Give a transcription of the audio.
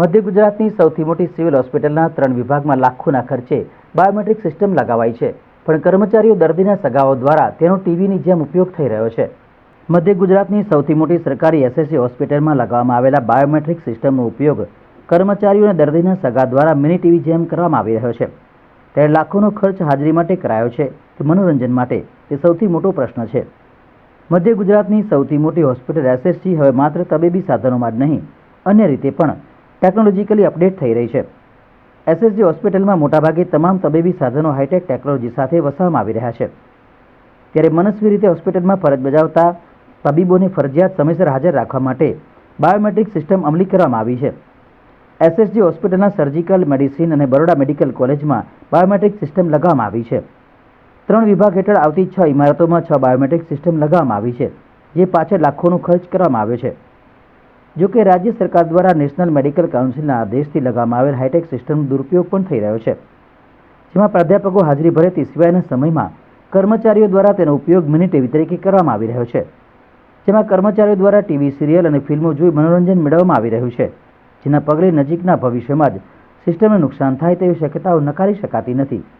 મધ્ય ગુજરાતની સૌથી મોટી સિવિલ હોસ્પિટલના ત્રણ વિભાગમાં લાખોના ખર્ચે બાયોમેટ્રિક સિસ્ટમ લગાવાઈ છે. પણ કર્મચારીઓ દર્દીના સગાઓ દ્વારા તેનો ટીવીની જેમ ઉપયોગ થઈ રહ્યો છે. મધ્ય ગુજરાતની સૌથી મોટી સરકારી એસએસસી હોસ્પિટલમાં લગાવવામાં આવેલા બાયોમેટ્રિક સિસ્ટમનો ઉપયોગ કર્મચારીઓ અને દર્દીના સગા દ્વારા મિની ટીવી જેમ કરવામાં આવી રહ્યો છે. ત્યારે લાખોનો ખર્ચ હાજરી માટે કરાયો છે કે મનોરંજન માટે તે સૌથી મોટો પ્રશ્ન છે. મધ્ય ગુજરાતની સૌથી મોટી હોસ્પિટલ એસએસજી હવે માત્ર તબીબી સાધનોમાં જ નહીં, અન્ય રીતે પણ ટેકનોલોજીકલી અપડેટ થઈ રહી છે. એસએસજી હોસ્પિટલમાં મોટાભાગે તમામ તબીબી સાધનો હાઈટેક ટેકનોલોજી સાથે વસાવવામાં આવી રહ્યા છે. ત્યારે મનસ્વી રીતે હોસ્પિટલમાં ફરજ બજાવતા તબીબોને ફરજિયાત સમયસર હાજર રાખવા માટે બાયોમેટ્રિક સિસ્ટમ અમલી કરવામાં આવી છે. એસએસજી હોસ્પિટલના સર્જિકલ મેડિસિન અને બરોડા મેડિકલ કોલેજમાં બાયોમેટ્રિક સિસ્ટમ લગાવવામાં આવી છે. ત્રણ વિભાગ હેઠળ આવતી છ ઇમારતોમાં છ બાયોમેટ્રિક સિસ્ટમ લગાવવામાં આવી છે, જે પાછળ લાખોનો ખર્ચ કરવામાં આવ્યો છે. જો કે રાજ્ય સરકાર દ્વારા નેશનલ મેડિકલ કાઉન્સિલના આદેશથી લગાવવામાં આવેલ હાઈટેક સિસ્ટમનો દુરુપયોગ પણ થઈ રહ્યો છે. જેમાં પ્રાધ્યાપકો હાજરી ભરે તે સિવાયના સમયમાં કર્મચારીઓ દ્વારા તેનો ઉપયોગ મિની ટીવી તરીકે કરવામાં આવી રહ્યો છે. જેમાં કર્મચારીઓ દ્વારા ટીવી, સિરિયલ અને ફિલ્મો જોઈ મનોરંજન મેળવવામાં આવી રહ્યું છે. જેના પગલે નજીકના ભવિષ્યમાં જ સિસ્ટમને નુકસાન થાય તેવી શક્યતાઓ નકારી શકાતી નથી.